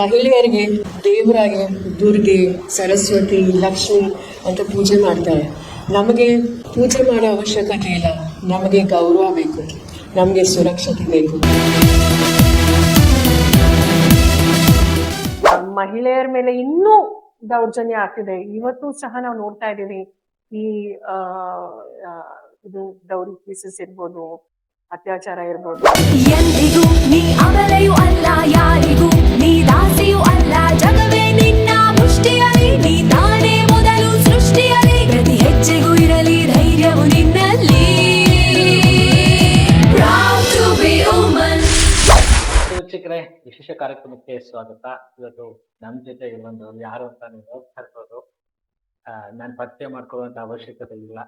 ಮಹಿಳೆಯರಿಗೆ ದೇವರಾಗಿ ದುರ್ಗೆ ಸರಸ್ವತಿ ಲಕ್ಷ್ಮಿ ಅಂತ ಪೂಜೆ ಮಾಡ್ತಾರೆ. ನಮಗೆ ಪೂಜೆ ಮಾಡೋ ಅವಶ್ಯಕತೆ ಇಲ್ಲ. ನಮಗೆ ಗೌರವ ಬೇಕು. ನಮಗೆ ಸುರಕ್ಷತೆ ಬೇಕು. ಮಹಿಳೆಯರ ಮೇಲೆ ಇನ್ನೂ ದೌರ್ಜನ್ಯ ಆಗ್ತಿದೆ. ಇವತ್ತು ಸಹ ನಾವು ನೋಡ್ತಾ ಇದ್ದೀವಿ. ಈ ಇದು ದೌರಿ ಕೇಸಸ್ ಇರ್ಬೋದು ಅತ್ಯಾಚಾರ ಇರ್ಬೋದು. ಎಂದಿಗೂ ನೀ ಅಮಲೆಯೂ ಅಲ್ಲ ಯಾರಿಗೂ ನೀ ಸ್ವಾಗತ. ಇವತ್ತು ನಮ್ಮ ಜೊತೆ ಇಲ್ಲೊಂದು ಯಾರು ಅಂತ ನೀವು ಇರ್ಬೋದು. ನಾನು ಪತ್ತೆ ಮಾಡ್ಕೊಳ್ಳುವಂತ ಅವಶ್ಯಕತೆ ಇಲ್ಲ.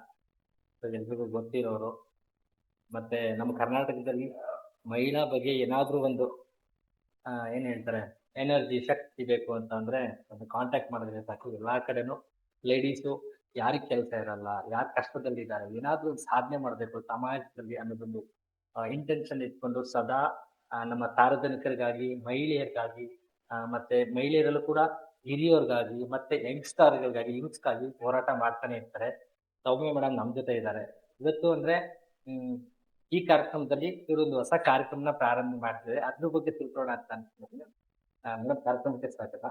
ಎಲ್ರಿಗೂ ಗೊತ್ತಿರೋರು. ಮತ್ತೆ ನಮ್ಮ ಕರ್ನಾಟಕದಲ್ಲಿ ಮಹಿಳಾ ಬಗ್ಗೆ ಏನಾದ್ರೂ ಒಂದು ಏನ್ ಹೇಳ್ತಾರೆ, ಎನರ್ಜಿ, ಶಕ್ತಿ ಬೇಕು ಅಂತ ಅಂದ್ರೆ ಒಂದು ಕಾಂಟ್ಯಾಕ್ಟ್ ಮಾಡಿದ್ರೆ ಸಾಕು. ಎಲ್ಲಾ ಕಡೆನೂ ಲೇಡೀಸು ಯಾರಿಗೆ ಕೆಲಸ ಇರಲ್ಲ, ಯಾರು ಕಷ್ಟದಲ್ಲಿದ್ದಾರೆ, ಏನಾದ್ರೂ ಸಾಧನೆ ಮಾಡಬೇಕು, ಸಮಾಜದಲ್ಲಿ ಅನ್ನೋದೊಂದು ಇಂಟೆನ್ಷನ್ ಇಟ್ಕೊಂಡು ಸದಾ ನಮ್ಮ ಸಾರ್ವಜನಿಕರಿಗಾಗಿ ಮಹಿಳೆಯರಿಗಾಗಿ ಮತ್ತೆ ಮಹಿಳೆಯರಲ್ಲೂ ಕೂಡ ಹಿರಿಯರಿಗಾಗಿ ಮತ್ತೆ ಯಂಗ್ಸ್ಟರ್ಗಳಿಗಾಗಿ ಯೂತ್ಸ್ಗಾಗಿ ಹೋರಾಟ ಮಾಡ್ತಾನೆ ಇರ್ತಾರೆ. ಸೌಮ್ಯ ಮೇಡಮ್ ನಮ್ ಜೊತೆ ಇದ್ದಾರೆ. ಇವತ್ತು ಅಂದ್ರೆ ಹ್ಮ್ ಈ ಕಾರ್ಯಕ್ರಮದಲ್ಲಿ ಇವರೊಂದು ಹೊಸ ಕಾರ್ಯಕ್ರಮನ ಪ್ರಾರಂಭ ಮಾಡ್ತಿದ್ದಾರೆ ಅದ್ರ ಬಗ್ಗೆ ತಿಳ್ಕೊಳ್ಳೋಣ ಅಂತ ಅನ್ಕೊಂಡಿದ್ದೀನಿ. ಮೇಡಮ್ ಕಾರ್ಯಕ್ರಮಕ್ಕೆ ಸ್ವಾಗತ.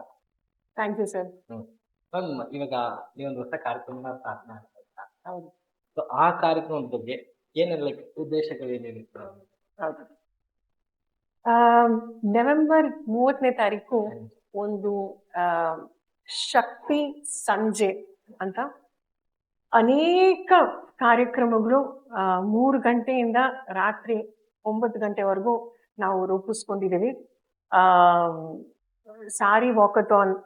ಥ್ಯಾಂಕ್ ಯು ಸರ್ ಮ್ಯಾಮ್ ಇವಾಗ ಈ ಒಂದು ಹೊಸ ಕಾರ್ಯಕ್ರಮನ ಸ್ಟಾರ್ಟ್ ಮಾಡ್ತಾ ಹೌದು. ಆ ಕಾರ್ಯಕ್ರಮದ ಬಗ್ಗೆ ಏನೆಲ್ಲ ಉದ್ದೇಶಗಳು ಏನೇನಿತ್ತು ಹೌದು. ನವೆಂಬರ್ ಮೂವತ್ತನೇ ತಾರೀಕು ಒಂದು ಶಕ್ತಿ ಸಂಜೆ ಅಂತ ಅನೇಕ ಕಾರ್ಯಕ್ರಮಗಳು ಮೂರು ಗಂಟೆಯಿಂದ ರಾತ್ರಿ ಒಂಬತ್ತು ಗಂಟೆವರೆಗೂ ನಾವು ರೂಪಿಸ್ಕೊಂಡಿದ್ದೀವಿ. ಆ, ಸಾರಿ ವಾಕಥಾನ್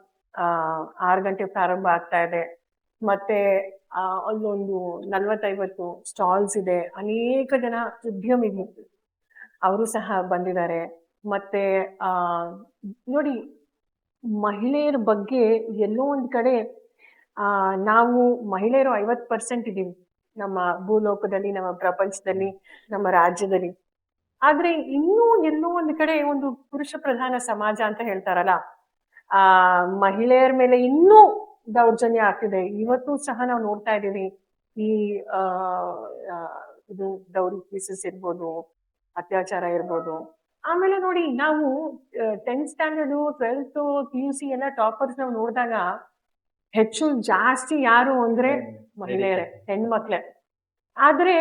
ಆರು ಗಂಟೆ ಪ್ರಾರಂಭ ಆಗ್ತಾ ಇದೆ. ಮತ್ತೆ ಅಲ್ಲೊಂದು ನಲ್ವತ್ತೈವತ್ತು ಸ್ಟಾಲ್ಸ್ ಇದೆ. ಅನೇಕ ಜನ ಉದ್ಯಮಿಗಳು ಅವರು ಸಹ ಬಂದಿದ್ದಾರೆ. ಮತ್ತೆ, ಆ, ನೋಡಿ, ಮಹಿಳೆಯರ ಬಗ್ಗೆ ಎಲ್ಲೋ ಒಂದ್ ಕಡೆ, ಆ, ನಾವು ಮಹಿಳೆಯರು ಐವತ್ ಪರ್ಸೆಂಟ್ ಇದೀವಿ. ನಮ್ಮ ಭೂಲೋಕದಲ್ಲಿ, ನಮ್ಮ ಪ್ರಪಂಚದಲ್ಲಿ, ನಮ್ಮ ರಾಜ್ಯದಲ್ಲಿ. ಆದ್ರೆ ಇನ್ನೂ ಎಲ್ಲೋ ಒಂದ್ ಕಡೆ ಒಂದು ಪುರುಷ ಪ್ರಧಾನ ಸಮಾಜ ಅಂತ ಹೇಳ್ತಾರಲ್ಲ, ಆ, ಮಹಿಳೆಯರ ಮೇಲೆ ಇನ್ನೂ ದೌರ್ಜನ್ಯ ಆಗ್ತಿದೆ. ಇವತ್ತು ಸಹ ನಾವು ನೋಡ್ತಾ ಇದ್ದೀವಿ ಈ ಇದು ದೌರಿ ಕೇಸಸ್ ಇರ್ಬೋದು ಅತ್ಯಾಚಾರ ಇರ್ಬೋದು. ಆಮೇಲೆ ನೋಡಿ ನಾವು tenth standard twelfth P U C ಎಲ್ಲ ಟಾಪರ್ಸ್ ನಾವು ನೋಡಿದಾಗ ಹೆಚ್ಚು ಜಾಸ್ತಿ ಯಾರು ಅಂದ್ರೆ ಮಹಿಳೆಯರೇ ಹೆಣ್ಮಕ್ಳೇ ಆದ್ರೆ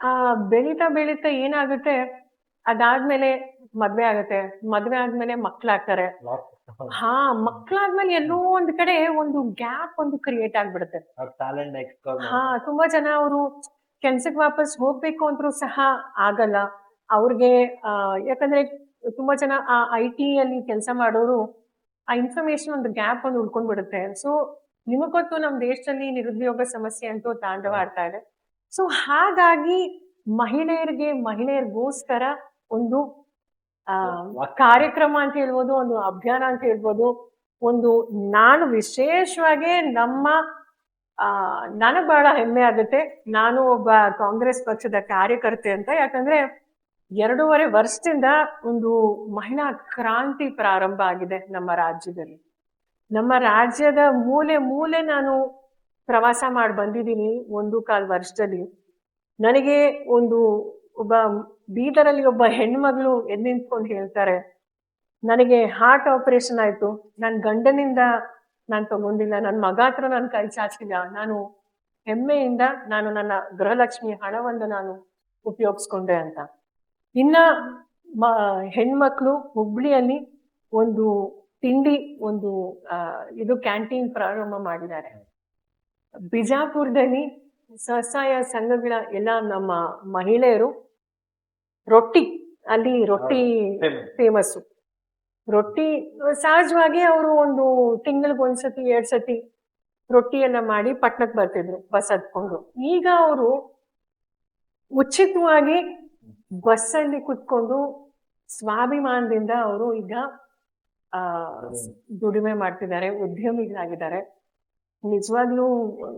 ಆ ಬೆಳೀತಾ ಬೆಳೀತಾ ಏನಾಗುತ್ತೆ? ಅದಾದ್ಮೇಲೆ ಮದ್ವೆ ಆಗುತ್ತೆ. ಮದ್ವೆ ಆದ್ಮೇಲೆ ಮಕ್ಳಾಗ್ತಾರೆ. ಹಾ ಮಕ್ಳಾದ್ಮೇಲೆ ಎಲ್ಲೋ ಒಂದ್ ಕಡೆ ಒಂದು ಗ್ಯಾಪ್ ಒಂದು ಕ್ರಿಯೇಟ್ ಆಗ್ಬಿಡುತ್ತೆ. ಹಾ ತುಂಬಾ ಜನ ಅವರು ಕೆಲ್ಸಕ್ಕೆ ವಾಪಸ್ ಹೋಗ್ಬೇಕು ಅಂದ್ರೂ ಸಹ ಆಗಲ್ಲ. ಅವ್ರಿಗೆ ಆ, ಯಾಕಂದ್ರೆ ತುಂಬಾ ಜನ ಆ ಐ ಟಿ ಅಲ್ಲಿ ಕೆಲಸ ಮಾಡೋರು ಆ ಇನ್ಫಾರ್ಮೇಶನ್ ಒಂದು ಗ್ಯಾಪ್ ಒಂದು ಉಳ್ಕೊಂಡ್ ಬಿಡುತ್ತೆ ಸೊ ನಿಮಗೊತ್ತು ನಮ್ ದೇಶದಲ್ಲಿ ನಿರುದ್ಯೋಗ ಸಮಸ್ಯೆ ಅಂತೂ ತಾಂಡವಾಡ್ತಾ ಇದೆ. ಸೊ ಹಾಗಾಗಿ ಮಹಿಳೆಯರಿಗೆ ಮಹಿಳೆಯರಿಗೋಸ್ಕರ ಒಂದು ಆ ಕಾರ್ಯಕ್ರಮ ಅಂತ ಹೇಳ್ಬೋದು ಒಂದು ಅಭಿಯಾನ ಅಂತ ಹೇಳ್ಬೋದು ಒಂದು ನಾನು ವಿಶೇಷವಾಗಿ ನಮ್ಮ ನನಗ್ ಬಹಳ ಹೆಮ್ಮೆ ಆಗುತ್ತೆ. ನಾನು ಒಬ್ಬ ಕಾಂಗ್ರೆಸ್ ಪಕ್ಷದ ಕಾರ್ಯಕರ್ತೆ ಅಂತ. ಯಾಕಂದ್ರೆ ಎರಡೂವರೆ ವರ್ಷದಿಂದ ಒಂದು ಮಹಿಳಾ ಕ್ರಾಂತಿ ಪ್ರಾರಂಭ ಆಗಿದೆ ನಮ್ಮ ರಾಜ್ಯದಲ್ಲಿ. ನಮ್ಮ ರಾಜ್ಯದ ಮೂಲೆ ಮೂಲೆ ನಾನು ಪ್ರವಾಸ ಮಾಡಿ ಬಂದಿದ್ದೀನಿ ಒಂದು ಕಾಲ್ ವರ್ಷದಲ್ಲಿ. ನನಗೆ ಒಂದು ಒಬ್ಬ ಬೀದರಲ್ಲಿ ಒಬ್ಬ ಹೆಣ್ಮಗಳು ಎದ್ ನಿಂತ್ಕೊಂಡು ಹೇಳ್ತಾರೆ, ನನಗೆ ಹಾರ್ಟ್ ಆಪರೇಷನ್ ಆಯ್ತು. ನನ್ನ ಗಂಡನಿಂದ ನಾನು ತಗೊಂಡಿಲ್ಲ ನನ್ನ ಮಗ ಹತ್ರ ನಾನು ಕೈ ಚಾಚಿಲ್ಲ ನಾನು ಹೆಮ್ಮೆಯಿಂದ ನಾನು ನನ್ನ ಗೃಹಲಕ್ಷ್ಮಿ ಹಣವನ್ನು ನಾನು ಉಪಯೋಗಿಸ್ಕೊಂಡೆ ಅಂತ. ಇನ್ನ ಮ ಹೆಣ್ಮಕ್ಳು ಹುಬ್ಳಿಯಲ್ಲಿ ಒಂದು ತಿಂಡಿ ಒಂದು ಇದು ಕ್ಯಾಂಟೀನ್ ಪ್ರಾರಂಭ ಮಾಡಿದ್ದಾರೆ. ಬಿಜಾಪುರದಲ್ಲಿ ಸ್ವಸಹಾಯ ಸಂಘಗಳ ಎಲ್ಲ ನಮ್ಮ ಮಹಿಳೆಯರು ರೊಟ್ಟಿ ಅಲ್ಲಿ ರೊಟ್ಟಿ ಫೇಮಸ್ಸು ರೊಟ್ಟಿ, ಸಹಜವಾಗಿ ಅವರು ಒಂದು ತಿಂಗಳಿಗೆ ಒಂದ್ಸತಿ ಎರಡ್ ಸತಿ ರೊಟ್ಟಿಯನ್ನ ಮಾಡಿ ಪಟ್ಟಣಕ್ಕೆ ಬರ್ತಿದ್ರು, ಬಸ್ ಹತ್ಕೊಂಡು. ಈಗ ಅವರು ಉಚಿತವಾಗಿ ಬಸ್ ಅಲ್ಲಿ ಕುತ್ಕೊಂಡು ಸ್ವಾಭಿಮಾನದಿಂದ ಅವರು ಈಗ, ಆ ದುಡಿಮೆ ಮಾಡ್ತಿದ್ದಾರೆ, ಉದ್ಯಮಿಗಳಾಗಿದ್ದಾರೆ. ನಿಜವಾಗ್ಲೂ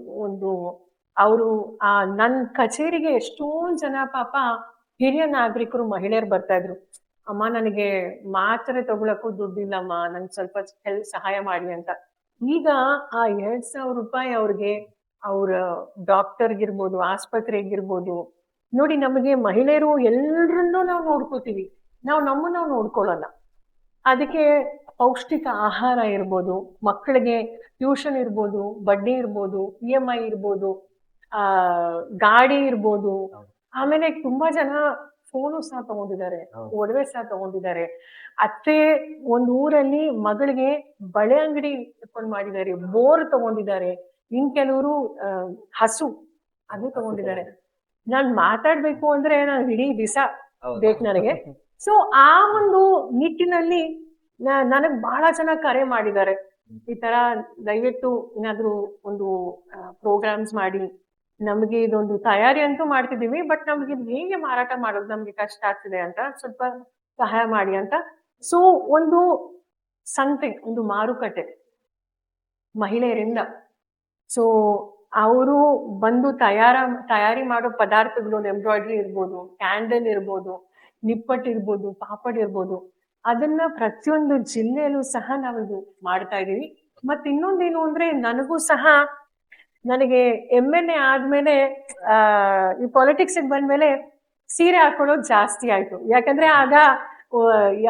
ಒಂದು ಅವರು, ಆ, ನನ್ ಕಚೇರಿಗೆ ಎಷ್ಟೋ ಜನ ಪಾಪ ಹಿರಿಯ ನಾಗರಿಕರು, ಮಹಿಳೆಯರು ಬರ್ತಾ ಇದ್ರು. ಅಮ್ಮ ನನಗೆ ಮಾತ್ರೆ ತಗೊಳಕ್ಕೂ ದುಡ್ಡಿಲ್ಲಮ್ಮ ನನ್ಗೆ ಸ್ವಲ್ಪ ಹೆಲ್ಪ್ ಸಹಾಯ ಮಾಡಿ ಅಂತ. ಈಗ ಆ ಎರಡ್ ಸಾವಿರ ರೂಪಾಯಿ ಅವ್ರಿಗೆ ಅವ್ರ ಡಾಕ್ಟರ್ಗಿರ್ಬೋದು ಆಸ್ಪತ್ರೆಗಿರ್ಬೋದು ನೋಡಿ ನಮಗೆ ಮಹಿಳೆಯರು ಎಲ್ಲರನ್ನೂ ನಾವು ನೋಡ್ಕೋತೀವಿ. ನಾವು ನಮ್ಮನ್ನ ನಾವು ನೋಡ್ಕೊಳ್ಳಲ್ಲ. ಅದಕ್ಕೆ ಪೌಷ್ಟಿಕ ಆಹಾರ ಇರ್ಬೋದು ಮಕ್ಕಳಿಗೆ ಟ್ಯೂಷನ್ ಇರ್ಬೋದು ಬಡ್ಡಿ ಇರ್ಬೋದು ಇ ಎಂ ಐ ಇರ್ಬೋದು ಆ ಗಾಡಿ ಇರ್ಬೋದು ಆಮೇಲೆ ತುಂಬಾ ಜನ ಫೋನು ಸಹ ತಗೊಂಡಿದ್ದಾರೆ. ಒಡವೆ ಸಹ ತಗೊಂಡಿದ್ದಾರೆ. ಅತ್ತೆ ಒಂದ್ ಊರಲ್ಲಿ ಮಗಳಿಗೆ ಬಳೆ ಅಂಗಡಿ ಇಟ್ಕೊಂಡು ಮಾಡಿದ್ದಾರೆ ಬೋರ್ ತಗೊಂಡಿದ್ದಾರೆ ಇನ್ ಕೆಲವರು ಹಸು ಅದು ತಗೊಂಡಿದ್ದಾರೆ. ನಾನ್ ಮಾತಾಡ್ಬೇಕು ಅಂದ್ರೆ ನಾನು ಇಡೀ ದಿವಸ ಬೇಕು ನನಗೆ. ಸೊ ಆ ಒಂದು ನಿಟ್ಟಿನಲ್ಲಿ ನನಗ್ ಬಹಳ ಜನ ಕರೆ ಮಾಡಿದ್ದಾರೆ. ಈ ತರ ದಯವಿಟ್ಟು ಏನಾದ್ರು ಒಂದು ಪ್ರೋಗ್ರಾಮ್ಸ್ ಮಾಡಿ. ನಮಗೆ ಇದೊಂದು ತಯಾರಿ ಅಂತೂ ಮಾಡ್ತಿದೀವಿ ಬಟ್ ನಮ್ಗೆ ಹೇಗೆ ಮಾರಾಟ ಮಾಡೋದು ನಮ್ಗೆ ಕಷ್ಟ ಆಗ್ತಿದೆ ಅಂತ ಸ್ವಲ್ಪ ಸಹಾಯ ಮಾಡಿ ಅಂತ. ಸೊ ಒಂದು ಸಂತೆ, ಒಂದು ಮಾರುಕಟ್ಟೆ ಮಹಿಳೆಯರಿಂದ. ಸೊ ಅವರು ಬಂದು ತಯಾರ, ತಯಾರಿ ಮಾಡೋ ಪದಾರ್ಥಗಳು ಎಂಬ್ರಾಯ್ಡ್ರಿ ಇರ್ಬೋದು, ಕ್ಯಾಂಡಲ್ ಇರ್ಬೋದು ನಿಪ್ಪಟ್ ಇರ್ಬೋದು, ಪಾಪಡ್ ಇರ್ಬೋದು, ಅದನ್ನ ಪ್ರತಿಯೊಂದು ಜಿಲ್ಲೆಯಲ್ಲೂ ಸಹ ನಾವು ಮಾಡ್ತಾ ಇದೀವಿ ಮತ್ತೆ ಇನ್ನೊಂದೇನು ಅಂದ್ರೆ ನನಗೂ ಸಹ ನನಗೆ ಎಂ ಎನ್ ಎ ಆದ್ಮೇಲೆ ಆ ಈ ಪಾಲಿಟಿಕ್ಸ್ ಬಂದ್ಮೇಲೆ ಸೀರೆ ಹಾಕೊಳ್ಳೋದು ಜಾಸ್ತಿ ಆಯ್ತು. ಯಾಕಂದ್ರೆ ಆಗ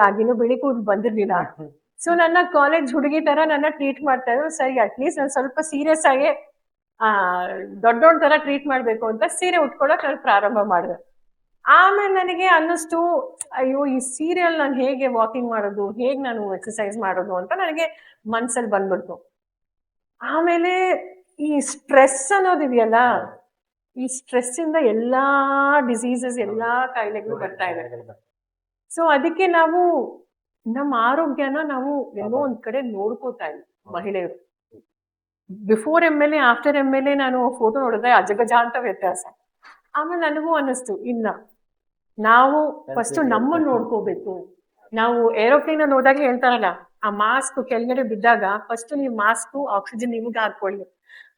ಆಗಿನೂ ಬಿಳಿ ಕೂದಲು ಬಂದಿರ್ಲಿಲ್ಲ. ಸೊ ನನ್ನ ಕಾಲೇಜ್ ಹುಡುಗಿ ತರ ನನ್ನ ಟ್ರೀಟ್ ಮಾಡ್ತಾ ಇದ್ರು. ಸರಿ ಅಟ್ಲೀಸ್ಟ್ ನಾನು ಸ್ವಲ್ಪ ಸೀರಿಯಸ್ ಆಗಿ ಆ ದೊಡ್ಡೋಳ್ ತರ ಟ್ರೀಟ್ ಮಾಡ್ಬೇಕು ಅಂತ ಸೀರೆ ಉಟ್ಕೊಳಕ್ ನಾನು ಪ್ರಾರಂಭ ಮಾಡಿದೆ. ಆಮೇಲೆ ನನಗೆ ಅನ್ನಿಸ್ತು ಅಯ್ಯೋ ಈ ಸೀರಿಯಲ್ ನಾನು ಹೇಗೆ ವಾಕಿಂಗ್ ಮಾಡೋದು? ಹೇಗೆ ನಾನು ಎಕ್ಸಸೈಸ್ ಮಾಡೋದು? ಅಂತ ನನಗೆ ಮನ್ಸಲ್ಲಿ ಬಂದ್ಬಿಡ್ತು. ಆಮೇಲೆ ಈ ಸ್ಟ್ರೆಸ್ ಅನ್ನೋದಿದೆಯಲ್ಲ ಈ ಸ್ಟ್ರೆಸ್ ಇಂದ ಎಲ್ಲಾ ಡಿಸೀಸಸ್ ಎಲ್ಲಾ ಕಾಯಿಲೆಗಳು ಬರ್ತಾ ಇದೆ. ಸೊ ಅದಕ್ಕೆ ನಾವು ನಮ್ಮ ಆರೋಗ್ಯನ ನಾವು ಎಲ್ಲೋ ಒಂದ್ ಕಡೆ ನೋಡ್ಕೋತಾ ಇಲ್ಲ ಮಹಿಳೆಯರು. Before M L A after M L A ನಾನು ಫೋಟೋ ನೋಡಿದ್ರೆ ಅಜಗಜಾಂತ ವ್ಯತ್ಯಾಸ. ಆಮೇಲೆ ನನಗೂ ಅನ್ನಿಸ್ತು ಇನ್ನ ನಾವು ಫಸ್ಟ್ ನಮ್ಮನ್ನ ನೋಡ್ಕೋಬೇಕು. ನಾವು ಏರೋಪ್ಲೇನ್ ಅಲ್ಲಿ ಹೋದಾಗ ಹೇಳ್ತಾರಲ್ಲ, ಆ ಮಾಸ್ಕ್ ಕೆಳಗಡೆ ಬಿದ್ದಾಗ ಫಸ್ಟ್ ನೀವು ಮಾಸ್ಕ್ ಆಕ್ಸಿಜನ್ ನಿಮ್ಗೆ ಹಾಕೊಳ್ಳಿ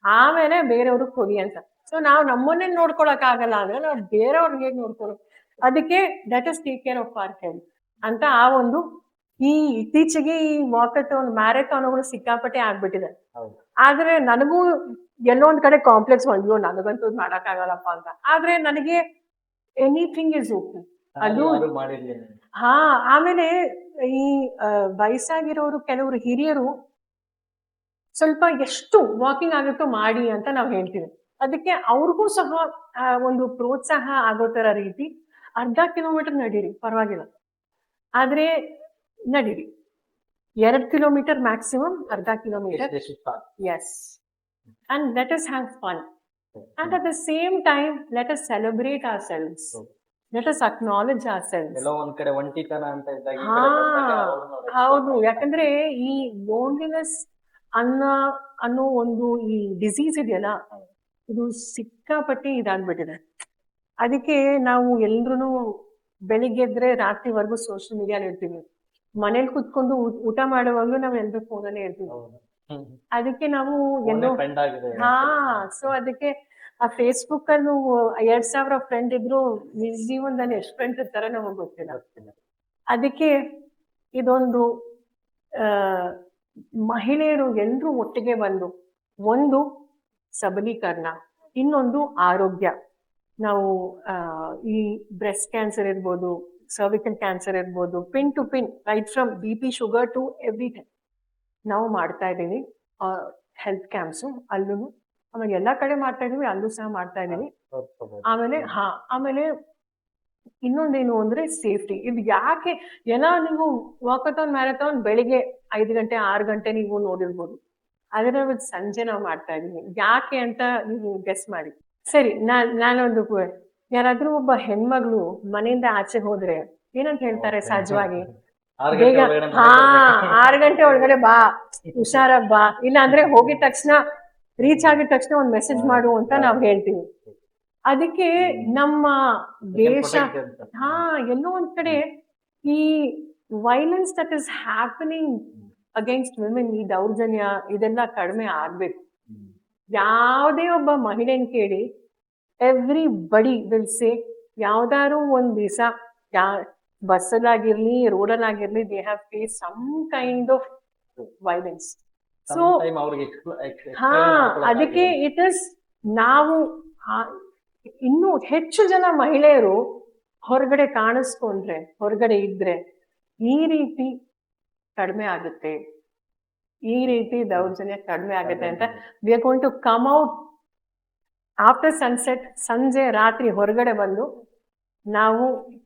ಆಮೇಲೆ ಬೇರೆಯವ್ರಿಗೆ ಕೊಡಿ ಅಂತ. ಸೊ ನಾವು ನಮ್ಮನ್ನೇ ನೋಡ್ಕೊಳಕ್ ಆಗಲ್ಲ ಅಂದ್ರೆ ನಾವು ಬೇರೆಯವ್ರಿಗೆ ಹೇಗೆ ನೋಡ್ಕೊಳ್ಳೋ ಅದಕ್ಕೆ that is take care of our health ಅಂತ ಆ ಒಂದು ಈ ಇತ್ತೀಚೆಗೆ ಈ ವಾಕಥಾನ್ ಮ್ಯಾರಥಾನ್ಗಳು ಸಿಕ್ಕಾಪಟ್ಟೆ ಆಗ್ಬಿಟ್ಟಿದೆ. ಆದ್ರೆ ನನಗೂ ಎಲ್ಲೋ ಒಂದ್ ಕಡೆ ಕಾಂಪ್ಲೆಕ್ಸ್ ಅಯ್ಯೋ ನನಗಂತೂ ಮಾಡಕ್ ಆಗಲ್ಲಪ್ಪ ಅಂತ. ಆದ್ರೆ ನನಗೆ ಎನಿಥಿಂಗ್ ಇಸ್ ಓಕೆ ಅದು ಹಾ ಆಮೇಲೆ ಈ ವಯಸ್ಸಾಗಿರೋರು ಕೆಲವರು ಹಿರಿಯರು ಸ್ವಲ್ಪ ಎಷ್ಟು ವಾಕಿಂಗ್ ಆಗುತ್ತೋ ಮಾಡಿ ಅಂತ ನಾವು ಹೇಳ್ತೀವಿ. ಅದಕ್ಕೆ ಅವ್ರಿಗೂ ಸಹ ಒಂದು ಪ್ರೋತ್ಸಾಹ ಆಗೋ ತರ ರೀತಿ ಅರ್ಧ ಕಿಲೋಮೀಟರ್ ನಡೀರಿ ಪರವಾಗಿಲ್ಲ. ಆದ್ರೆ ನಡೀರಿ. ಎರಡ್ ಕಿಲೋಮೀಟರ್ ಮ್ಯಾಕ್ಸಿಮಮ್ ಅರ್ಧ kilometre yes and let us have fun and at the same time let us celebrate us selves let us Let us selves ಒಂದ್ ಕಡೆ ಒಂಟಿತನ ಅಂತ ಹೌದು. ಯಾಕಂದ್ರೆ ಈ ಲೋನ್ಲಿನೆಸ್ ಅನ್ನ ಅನ್ನೋ ಒಂದು ಈ ಡಿಸೀಸ್ ಇದೆಯಲ್ಲ ಇದು ಸಿಕ್ಕಾಪಟ್ಟಿ ಇದಾಗ್ಬಿಟ್ಟಿದೆ. ಅದಕ್ಕೆ ನಾವು ಎಲ್ರು ಬೆಳಿಗ್ಗೆ ಎದ್ರೆ ರಾತ್ರಿವರೆಗೂ ಸೋಷಿಯಲ್ ಮೀಡಿಯಾಲ್ ಇರ್ತೀವಿ. ಮನೇಲಿ ಕುತ್ಕೊಂಡು ಊಟ ಮಾಡುವಾಗ್ಲೂ ನಾವ್ ಎಲ್ರು ಫೋನಲ್ಲೇ ಇರ್ತೀವಿ. ಅದಕ್ಕೆ ನಾವು ಎಲ್ಲೋ ಹಾ ಸೊ ಅದಕ್ಕೆ ಆ ಫೇಸ್ಬುಕ್ ಅನ್ನು ಎರಡ್ ಸಾವಿರ ಫ್ರೆಂಡ್ ಇದ್ರು ನಿಜ ಜೀವನದಲ್ಲಿ ಎಷ್ಟು ಫ್ರೆಂಡ್ ಇರ್ತಾರ ನಮಗ್ ಗೊತ್ತಿಲ್ಲ. ಗೊತ್ತಿಲ್ಲ. ಅದಕ್ಕೆ ಇದೊಂದು ಆ ಮಹಿಳೆಯರು ಎಲ್ಲರೂ ಒಟ್ಟಿಗೆ ಬಂದು ಒಂದು ಸಬಲೀಕರಣ ಇನ್ನೊಂದು ಆರೋಗ್ಯ. ನಾವು ಈ ಬ್ರೆಸ್ಟ್ ಕ್ಯಾನ್ಸರ್ ಇರ್ಬೋದು ಸರ್ವಿಕಲ್ ಕ್ಯಾನ್ಸರ್ ಇರ್ಬೋದು pin to pin right from B P sugar to everything ನಾವು ಮಾಡ್ತಾ ಇದ್ದೀವಿ. ಹೆಲ್ತ್ ಕ್ಯಾಂಪ್ಸು ಅಲ್ಲೂ ಆಮೇಲೆ ಎಲ್ಲ ಕಡೆ ಮಾಡ್ತಾ ಇದ್ದೀವಿ ಅಲ್ಲೂ ಸಹ ಮಾಡ್ತಾ ಇದ್ದೀವಿ. ಆಮೇಲೆ ಹಾ. ಆಮೇಲೆ ಇನ್ನೊಂದೇನು ಅಂದ್ರೆ ಸೇಫ್ಟಿ ಇದು ಯಾಕೆ ಏನೋ ನೀವು ವಾಕಥಾನ್ ಮ್ಯಾರಥಾನ್ ಬೆಳಿಗ್ಗೆ ಐದು ಗಂಟೆ ಆರು ಗಂಟೆ ನೀವು ನೋಡಿರ್ಬೋದು. ಆದ್ರೆ ಒಂದು ಸಂಜೆ ನಾವು ಮಾಡ್ತಾ ಇದೀವಿ. ಯಾಕೆ ಅಂತ ನೀವು ಗೆಸ್ ಮಾಡಿ. ಸರಿ ನಾನ್ ನಾನೊಂದು ಯಾರಾದ್ರೂ ಒಬ್ಬ ಹೆಣ್ಮಗಳು ಮನೆಯಿಂದ ಆಚೆ ಹೋದ್ರೆ ಏನಂತ ಹೇಳ್ತಾರೆ ಸಹಜವಾಗಿ? ಬೇಗ ಹಾ ಆರು ಗಂಟೆ ಒಳಗಡೆ ಬಾ ಹುಷಾರಾಗ್ ಬಾ. ಇಲ್ಲ ಅಂದ್ರೆ ಹೋಗಿದ ತಕ್ಷಣ ರೀಚ್ ಆಗಿದ ತಕ್ಷಣ ಒಂದ್ ಮೆಸೇಜ್ ಮಾಡು ಅಂತ ನಾವ್ ಹೇಳ್ತೀವಿ. ಅದಕ್ಕೆ ನಮ್ಮ ದೇಶ ಹಾ ಎಲ್ಲೋ ಒಂದ್ ಕಡೆ ಈ violence that is happening against women ಈ ದೌರ್ಜನ್ಯ ಇದೆಲ್ಲ ಕಡಿಮೆ ಆಗ್ಬೇಕು. ಯಾವುದೇ ಒಬ್ಬ ಮಹಿಳೆನ್ ಕೇಳಿ ಎವ್ರಿ ಬಡಿ ವಿಲ್ ಸೇ ಯಾವ್ದಾರು ಒಂದ್ ದಿವಸ ಯಾ ಬಸ್ಸಲ್ಲಾಗಿರ್ಲಿ ರೋಡಲ್ಲಾಗಿರ್ಲಿ they have face some kind of violence so ಹಾ ಅದಕ್ಕೆ ಇಟ್ ಇಸ್ ನಾವು ಇನ್ನು ಹೆಚ್ಚು ಜನ ಮಹಿಳೆಯರು ಹೊರಗಡೆ ಕಾಣಿಸ್ಕೊಂಡ್ರೆ ಹೊರಗಡೆ ಇದ್ರೆ ಈ ರೀತಿ ಕಡಿಮೆ ಆಗುತ್ತೆ. ಈ ರೀತಿ ದೌರ್ಜನ್ಯ ಕಡಿಮೆ ಆಗುತ್ತೆ ಅಂತ we are going to come out after sunset ಸಂಜೆ ರಾತ್ರಿ ಹೊರಗಡೆ ಬಂದು ನಾವು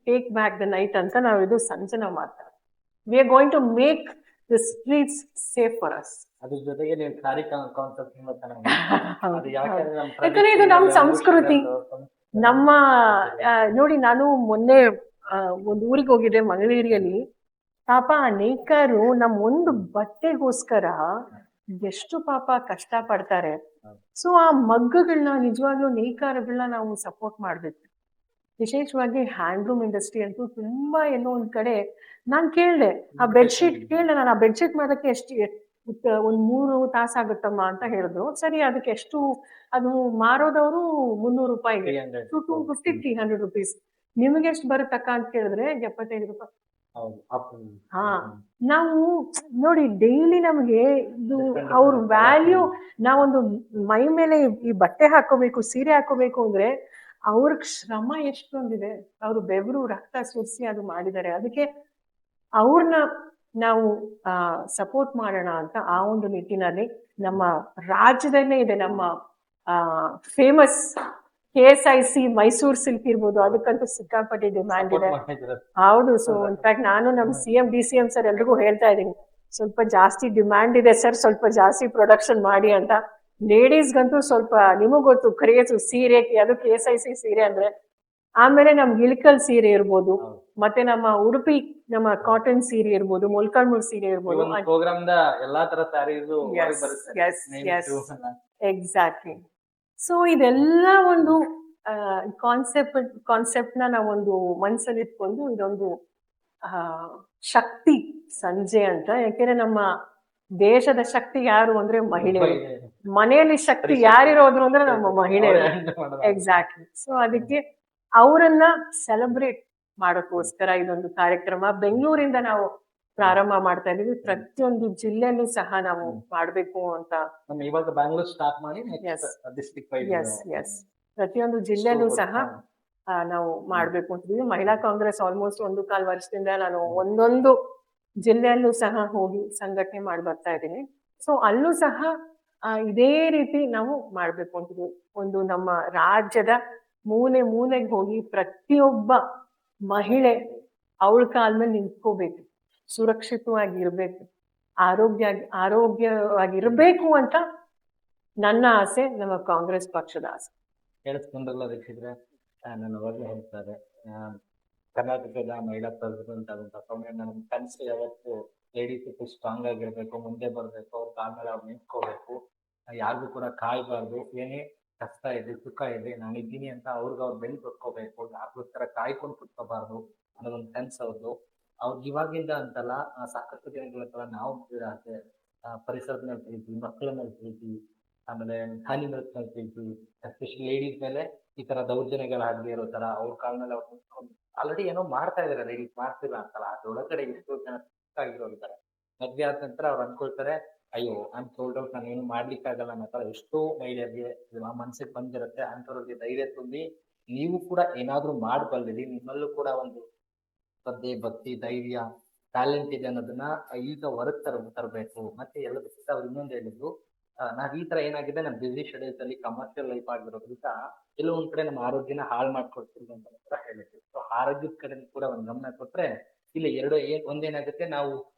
ಟೇಕ್ ಬ್ಯಾಕ್ ದ ನೈಟ್ ಅಂತ ನಾವು ಇದು ಸಂಜೆ ನಾವು ಮಾಡ್ತಾರೆ we are going to make the streets safe for us ಅದ್ರ ಜೊತೆಗೆ ನೀವು ಕಾನ್ಸೆಪ್ಟ್ ತುಂಬಾ ಚೆನ್ನಾಗಿ ಅದು ಯಾಕಂದ್ರೆ ಇದು ನಮ್ಮ ಸಂಸ್ಕೃತಿ. ನಮ್ಮ ನೋಡಿ ನಾನು ಮೊನ್ನೆ ಒಂದು ಊರಿಗೆ ಹೋಗಿದ್ದೆ ಮಂಗಳೂರಿಯಲ್ಲಿ ಪಾಪ ಅನೇಕರು ನಮ್ ನಮ್ಮ ಒಂದು ಬಟ್ಟೆಗೋಸ್ಕರ ಎಷ್ಟು ಪಾಪ ಕಷ್ಟ ಪಡ್ತಾರೆ. ಸೊ ಆ ಮಗ್ಗಗಳನ್ನ ನಿಜವಾಗ್ಲೂ ನೇಕಾರಗಳನ್ನ ನಾವು ಸಪೋರ್ಟ್ ಮಾಡ್ಬೇಕು. ವಿಶೇಷವಾಗಿ ಹ್ಯಾಂಡ್ಲೂಮ್ ಇಂಡಸ್ಟ್ರಿ ಅಂತೂ ತುಂಬಾ ಏನೋ ಒಂದ್ ಕಡೆ ನಾನ್ ಕೇಳ್ದೆ ಆ ಬೆಡ್ಶೀಟ್ ಕೇಳ್ದೆ ನಾನು ಆ ಬೆಡ್ಶೀಟ್ ಮಾಡೋಕೆ ಎಷ್ಟು ಒಂದ್ ಮೂರು ತಾಸಾಗುತ್ತಮ್ಮ ಅಂತ ಹೇಳಿದ್ರು. ಸರಿ ಅದಕ್ಕೆ ಎಷ್ಟು ಅದು ಮಾರೋದವರು ಮುನ್ನೂರು ರೂಪಾಯಿ. Two two fifty three hundred rupees ನಿಮ್ಗೆ ಎಷ್ಟು ಬರುತ್ತಕ್ಕ ಅಂತ ಕೇಳಿದ್ರೆ ಎಪ್ಪತ್ತೈದು ರೂಪಾಯಿ. ಹಾ. ನಾವು ನೋಡಿ ಡೈಲಿ ನಮಗೆ ಇದು ಅವ್ರ ವ್ಯಾಲ್ಯೂ ನಾವೊಂದು ಮೈ ಮೇಲೆ ಈ ಬಟ್ಟೆ ಹಾಕೋಬೇಕು ಸೀರೆ ಹಾಕೋಬೇಕು ಅಂದ್ರೆ ಅವ್ರ ಶ್ರಮ ಎಷ್ಟೊಂದಿದೆ. ಅವ್ರು ಬೆವರು ರಕ್ತ ಸುರಿಸಿ ಅದು ಮಾಡಿದ್ದಾರೆ. ಅದಕ್ಕೆ ಅವ್ರನ್ನ ನಾವು ಸಪೋರ್ಟ್ ಮಾಡೋಣ ಅಂತ ಆ ಒಂದು ನಿಟ್ಟಿನಲ್ಲಿ ನಮ್ಮ ರಾಜ್ಯದಲ್ಲೇ ಇದೆ ನಮ್ಮ famous K S I C Mysore silk ಇರ್ಬೋದು ಅದಕ್ಕಂತೂ ಸಿಕ್ಕಾಪಟ್ಟೆ ಡಿಮ್ಯಾಂಡ್ ಇದೆ. ಹೌದು ಸೊ ಇನ್ಫ್ಯಾಕ್ಟ್ ನಾನು ನಮ್ಮ C M D C M sir ಎಲ್ರಿಗೂ ಹೇಳ್ತಾ ಇದ್ದೀನಿ ಸ್ವಲ್ಪ ಜಾಸ್ತಿ ಡಿಮ್ಯಾಂಡ್ ಇದೆ ಸರ್ ಸ್ವಲ್ಪ ಜಾಸ್ತಿ ಪ್ರೊಡಕ್ಷನ್ ಮಾಡಿ ಅಂತ. ಲೇಡೀಸ್ಗಂತೂ ಸ್ವಲ್ಪ ನಿಮಗ್ ಗೊತ್ತು ಕ್ರೇಜ್ ಸೀರೆ ಅದು ಕೆ ಎಸ್ ಐ ಸಿ ಸೀರೆ ಅಂದ್ರೆ ಆಮೇಲೆ ನಮ್ ಇಳಕಲ್ ಸೀರೆ ಇರ್ಬೋದು ಮತ್ತೆ ನಮ್ಮ ಉಡುಪಿ ನಮ್ಮ ಕಾಟನ್ ಸೀರೆ ಇರ್ಬೋದು ಮೊಲ್ಕಾಲ್ಮೂರ್ ಸೀರೆ ಇರ್ಬೋದು. ಎಲ್ಲಾ ತರ. ಎಕ್ಸಾಕ್ಟ್ಲಿ ಸೊ ಇದೆಲ್ಲ ಒಂದು ಕಾನ್ಸೆಪ್ಟ್ ಕಾನ್ಸೆಪ್ಟ್ನ ನಾವೊಂದು ಮನಸ್ಸಲ್ಲಿ ಇಟ್ಕೊಂಡು ಇದೊಂದು ಆ, ಶಕ್ತಿ ಸಂಜೆ ಅಂತ. ಯಾಕೆಂದ್ರೆ ನಮ್ಮ ದೇಶದ ಶಕ್ತಿ ಯಾರು ಅಂದ್ರೆ ಮಹಿಳೆಯರು. ಮನೆಯಲ್ಲಿ ಶಕ್ತಿ ಯಾರಿರೋದ್ರು ಅಂದ್ರೆ ನಮ್ಮ ಮಹಿಳೆಯರು. ಎಕ್ಸಾಕ್ಟ್ಲಿ ಸೊ ಅದಕ್ಕೆ ಅವರನ್ನ ಸೆಲೆಬ್ರೇಟ್ ಮಾಡೋಕ್ಕೋಸ್ಕರ ಇದೊಂದು ಕಾರ್ಯಕ್ರಮ. ಬೆಂಗಳೂರಿಂದ ನಾವು ಪ್ರಾರಂಭ ಮಾಡ್ತಾ ಇದೀವಿ ಪ್ರತಿಯೊಂದು ಜಿಲ್ಲೆನೂ ಸಹ ನಾವು ಮಾಡಬೇಕು ಅಂತ ಇವಾಗ ಬ್ಯಾಂಗ್ಳೂರ್ ಸ್ಟಾರ್ಟ್ ಮಾಡಿ ಎಸ್ ಎಸ್ ಪ್ರತಿಯೊಂದು ಜಿಲ್ಲೆನೂ ಸಹ ನಾವು ಮಾಡ್ಬೇಕು ಅಂತಿದ್ವಿ ಮಹಿಳಾ ಕಾಂಗ್ರೆಸ್ ಆಲ್ಮೋಸ್ಟ್ ಒಂದು ಕಾಲ್ ವರ್ಷದಿಂದ ನಾನು ಒಂದೊಂದು ಜಿಲ್ಲೆಯಲ್ಲೂ ಸಹ ಹೋಗಿ ಸಂಘಟನೆ ಮಾಡಿ ಬರ್ತಾ ಇದ್ದೀನಿ. ಸೊ ಅಲ್ಲೂ ಸಹ ಇದೇ ರೀತಿ ನಾವು ಮಾಡ್ಬೇಕು ಅಂತಿದ್ವಿ ಒಂದು ನಮ್ಮ ರಾಜ್ಯದ ಮೂಲೆ ಮೂಲೆಗೆ ಹೋಗಿ ಪ್ರತಿಯೊಬ್ಬ ಮಹಿಳೆ ಅವಳ ಕಾಲ ಮೇಲೆ ನಿಂತ್ಕೋಬೇಕು. ಸುರಕ್ಷಿತವಾಗಿ ಇರ್ಬೇಕು ಆರೋಗ್ಯ, ಆರೋಗ್ಯವಾಗಿರ್ಬೇಕು ಅಂತ ನನ್ನ ಆಸೆ, ನಮ್ಮ ಕಾಂಗ್ರೆಸ್ ಪಕ್ಷದ ಆಸೆ. ಕೇಳಿಸ್ಕೊಂಡ್ರಲ್ಲ ವೀಕ್ಷಿದ್ರೆ ನಾನು ಅವಾಗಲೇ ಹೇಳ್ತಾರೆ. ಕರ್ನಾಟಕದ ಮಹಿಳಾ ಪ್ರೆಸಿಡೆಂಟ್ ಆದಂತ ಸೌಮ್ಯ ನನ್ನ ಕನಸು ಯಾವತ್ತು ಲೇಡೀಸ್ ಸ್ಟ್ರಾಂಗ್ ಆಗಿರ್ಬೇಕು, ಮುಂದೆ ಬರಬೇಕು, ಅವ್ರ ಕಾಲ ಅವ್ರು ನಿಂತ್ಕೋಬೇಕು, ಯಾರಿಗೂ ಕೂಡ ಕಾಯ್ಬಾರ್ದು, ಏನೇ ಕಷ್ಟ ಇದೆ, ಸುಖ ಇದೆ, ನಾನಿದ್ದೀನಿ ಅಂತ ಅವ್ರಿಗೆ ಅವ್ರು ಬೆನ್ನು ಕೊಟ್ಕೋಬೇಕು ಯಾರಿಗೋಸ್ಕರ ಕಾಯ್ಕೊಂಡು ಕುತ್ಕೋಬಾರ್ದು ಅನ್ನೋದೊಂದು ಕನ್ಸು ಅವ್ರದ್ದು. ಅವ್ರಿಗೆ ಇವಾಗಿಂದ ಅಂತಲ್ಲ ಸಾಕಷ್ಟು ದಿನಗಳ ನಾವು ಪರಿಸರದ ಮೇಲೆ ಪ್ರೀತಿ ಮಕ್ಕಳ ಮೇಲೆ ಪ್ರೀತಿ ಆಮೇಲೆ ಅನಿಮಲ್ಸ್ ಮೇಲೆ ಪ್ರೀತಿ ಎಸ್ಪೆಷಲಿ ಲೇಡೀಸ್ ಮೇಲೆ ಈ ತರ ದೌರ್ಜನ್ಯಗಳಾಗ್ಲಿ ಇರೋ ತರ, ಅವ್ರ ಕಾಲ ಮೇಲೆ ಅವ್ರು ಆಲ್ರೆಡಿ ಏನೋ ಮಾಡ್ತಾ ಇದಾರೆ ಲೇಡೀಸ್ ಮಾಡ್ತಿಲ್ಲ ಅಂತಲ್ಲ ಅದ್ರೊಳಗಡೆ ಎಷ್ಟೋ ಜನ ಆಗಿರೋ ಇದ್ದಾರೆ ಮದ್ವೆ ಆದ ನಂತರ ಅವ್ರು ಅನ್ಕೊಳ್ತಾರೆ, ಅಯ್ಯೋ ನಾನು ಸೋಲ್ಡ್ ಔಟ್ ನಾನು ಏನು ಮಾಡ್ಲಿಕ್ಕಾಗಲ್ಲ ಅನ್ನೋ ತರ ಎಷ್ಟೋ ಮಹಿಳೆಯರಿಗೆ ಮನ್ಸಿಗೆ ಬಂದಿರುತ್ತೆ, ಅಂಥವ್ರಿಗೆ ಧೈರ್ಯ ತುಂಬಿ, ನೀವು ಕೂಡ ಏನಾದ್ರೂ ಮಾಡಬಲ್ಲಿರಿ ನಿಮ್ಮಲ್ಲೂ ಕೂಡ ಒಂದು ಶ್ರದ್ಧೆ ಭಕ್ತಿ, ಧೈರ್ಯ ಟ್ಯಾಲೆಂಟ್ ಇದೆ ಅನ್ನೋದನ್ನ ಈಗ ಹೊರಗ್ ತರ, ತರಬೇಕು. ಮತ್ತೆ ಎಲ್ಲದಕ್ಕಿಂತ ಅವ್ರು ಇನ್ನೊಂದು ಹೇಳಿದ್ರು. ನಾವು ಈ ತರ ಏನಾಗಿದೆ ನಮ್ಮ ಬಿಸಿ ಶೆಡ್ಯೂಲ್ಸ್ ಅಲ್ಲಿ ಕಮರ್ಷಿಯಲ್ ಲೈಫ್ ಆಗಿರೋದ್ರಿಂದ ಕೆಲವೊಂದ್ ಕಡೆ ನಮ್ಮ ಆರೋಗ್ಯನ ಹಾಳು ಮಾಡ್ಕೊಳ್ತೀವಿ ಅಂತ ಕೂಡ ಹೇಳಿದ್ರು. ಸೊ ಆರೋಗ್ಯದ ಕಡೆ ಕೂಡ ಒಂದ್ ಗಮನ ಕೊಟ್ರೆ ಇಲ್ಲಿ ಎರಡು ಏನ್ ಒಂದೇನಾಗುತ್ತೆ, ನಾವು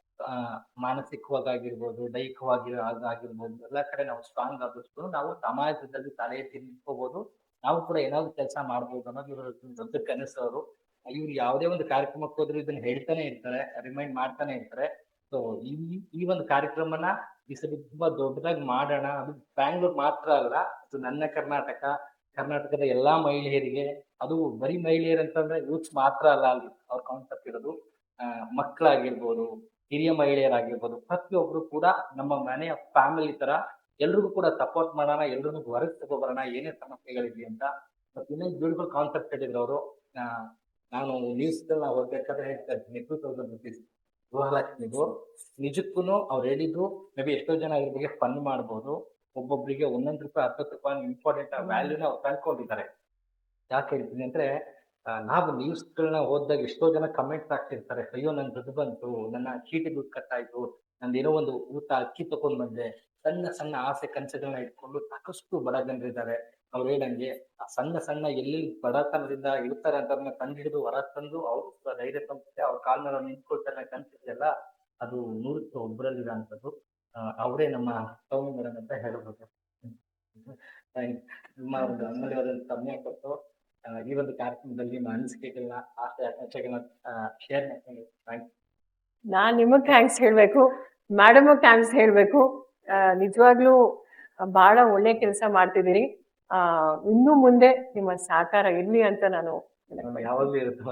ಮಾನಸಿಕವಾಗಿರ್ಬೋದು, ದೈಹಿಕವಾಗಿ ಆಗ್- ಆಗಿರ್ಬೋದು, ಎಲ್ಲಾ ಕಡೆ ನಾವು ಸ್ಟ್ರಾಂಗ್ ಆದಷ್ಟು ನಾವು ಸಮಾಜದಲ್ಲಿ ತಲೆ ತಿನ್ಕೋಬಹುದು ನಾವು ಕೂಡ ಏನಾದ್ರು ಕೆಲಸ ಮಾಡ್ಬೋದು ಅನ್ನೋದು ಇವರು ದೊಡ್ಡ ಕನಸು ಅವರು. ಇವ್ರು ಯಾವುದೇ ಒಂದು ಕಾರ್ಯಕ್ರಮಕ್ಕೆ ಹೋದ್ರು ಇದನ್ನ ಹೇಳ್ತಾನೆ ಇರ್ತಾರೆ ರಿಮೈಂಡ್ ಮಾಡ್ತಾನೆ ಇರ್ತಾರೆ. ಸೊ ಈ ಈ ಒಂದು ಕಾರ್ಯಕ್ರಮನ ಈ ಸರಿ ತುಂಬಾ ದೊಡ್ಡದಾಗಿ ಮಾಡೋಣ. ಅದು ಬ್ಯಾಂಗ್ಳೂರ್ ಮಾತ್ರ ಅಲ್ಲ, ಅದು ನನ್ನ ಕರ್ನಾಟಕ, ಕರ್ನಾಟಕದ ಎಲ್ಲಾ ಮಹಿಳೆಯರಿಗೆ, ಅದು ಬರೀ ಮಹಿಳೆಯರು ಅಂತಂದ್ರೆ ಯೂತ್ಸ್ ಮಾತ್ರ ಅಲ್ಲ ಅಲ್ಲಿ ಅವ್ರ ಕಾನ್ಸೆಪ್ಟ್ ಇರೋದು. ಮಕ್ಕಳಾಗಿರ್ಬೋದು, ಹಿರಿಯ ಮಹಿಳೆಯರಾಗಿರ್ಬೋದು, ಪ್ರತಿಯೊಬ್ರು ಕೂಡ ನಮ್ಮ ಮನೆಯ ಫ್ಯಾಮಿಲಿ ತರ ಎಲ್ರಿಗೂ ಕೂಡ ಸಪೋರ್ಟ್ ಮಾಡೋಣ ಎಲ್ರಿಗೂ ಹೊರಗೆ ತಗೊಬರೋಣ, ಏನೇ ಸಮಸ್ಯೆಗಳಿದೆ ಅಂತ. ಇನ್ನೊಂದು ಬ್ಯೂಟಿಫುಲ್ ಕಾನ್ಸೆಪ್ಟ್ ಹೇಳಿದ್ರು ಅವರು. ನಾನು ನ್ಯೂಸ್ಗಳನ್ನ ಓದ್ಬೇಕಾದ್ರೆ ಇದ್ದೀನಿ ಟೂ ತೌಸಂಡ್ ರುಪೀಸ್ ಗೃಹಲಕ್ಷ್ಮಿಗೂ ನಿಜಕ್ಕೂ ಅವ್ರು ಹೇಳಿದ್ರು ಮೇ ಬಿ ಎಷ್ಟೋ ಜನ ಇದ್ರ ಬಗ್ಗೆ ಫನ್ ಮಾಡ್ಬೋದು. ಒಬ್ಬೊಬ್ರಿಗೆ ಒಂದೊಂದು ರೂಪಾಯಿ, ಹತ್ತತ್ತು ರೂಪಾಯಿ ಇಂಪಾರ್ಟೆಂಟ್ ವ್ಯಾಲ್ಯೂನ ಅವ್ರು ತಂದ್ಕೊಂಡಿದ್ದಾರೆ. ಯಾಕೆ ಹೇಳ್ತೀನಿ ಅಂದ್ರೆ ನಾವು ನ್ಯೂಸ್ಗಳನ್ನ ಓದಿದಾಗ ಎಷ್ಟೋ ಜನ ಕಮೆಂಟ್ಸ್ ಹಾಕ್ತಿರ್ತಾರೆ. ಅಯ್ಯೋ ನನ್ ದುಡ್ಡು ಬಂತು, ನನ್ನ ಚೀಟಿ ದುಡ್ಡು ಕಟ್ಟಾಯ್ತು ನಂದು ಏನೋ ಒಂದು ಊಟ ಅಕ್ಕಿ ತಗೊಂಡ್ ಬಂದೆ, ಸಣ್ಣ ಸಣ್ಣ ಆಸೆ ಕನಸುಗಳನ್ನ ಇಟ್ಕೊಂಡು ಸಾಕಷ್ಟು ಬಡ ಜನರಿದ್ದಾರೆ. ಅವ್ರು ಹೇಳಂಗೆ ಆ ಸಣ್ಣ ಸಣ್ಣ ಎಲ್ಲಿ ಬಡತನದಿಂದ ಇರ್ತಾರೆ ಅಂತ ಕಂಡು ಹಿಡಿದು ಹೊರ ತಂದು ಅವರು ಧೈರ್ಯ ತಂದು ಅವ್ರ ಕಾಲ ಮೇಲೆ ನಿಂತ್ಕೊಳ್ತಾರೆ ಕನ್ಸಿದೆಯಲ್ಲ ಅದು ನೂರಕ್ಕೆ ಒಬ್ಬರಲ್ಲಿ ಇರೋಂಥದ್ದು ಅವರೇ ನಮ್ಮ ಸೌಮ್ಯ ಮೇಡಮ್ ಅಂತ Thanks. ನಿಮ್ಮ ಒಂದು ಅಮೂಲ್ಯವಾದ ಸಮಯ ಕೊಟ್ಟು ಈ ಒಂದು ಕಾರ್ಯಕ್ರಮದಲ್ಲಿ ನಿಮ್ಮ ಅನಿಸಿಕೆಗಳನ್ನ, ಆಸೆ ಆಕಾಂಕ್ಷೆಗಳನ್ನ ಶೇರ್ ಮಾಡ್ಕೊಂಡು ನಾನ್ ನಿಮಗ್ ಥ್ಯಾಂಕ್ಸ್ ಹೇಳ್ಬೇಕು. ಮೇಡಮ್ ಥ್ಯಾಂಕ್ಸ್ ಹೇಳ್ಬೇಕು. ನಿಜವಾಗ್ಲೂ ಬಹಳ ಒಳ್ಳೆ ಕೆಲಸ ಮಾಡ್ತಿದ್ದೀರಿ. ಆ ಇನ್ನು ಮುಂದೆ ನಿಮ್ಮ ಸಹಕಾರ ಇರ್ಲಿ ಅಂತ ನಾನು ಯಾವಾಗಲೂ ಇರುತ್ತೆ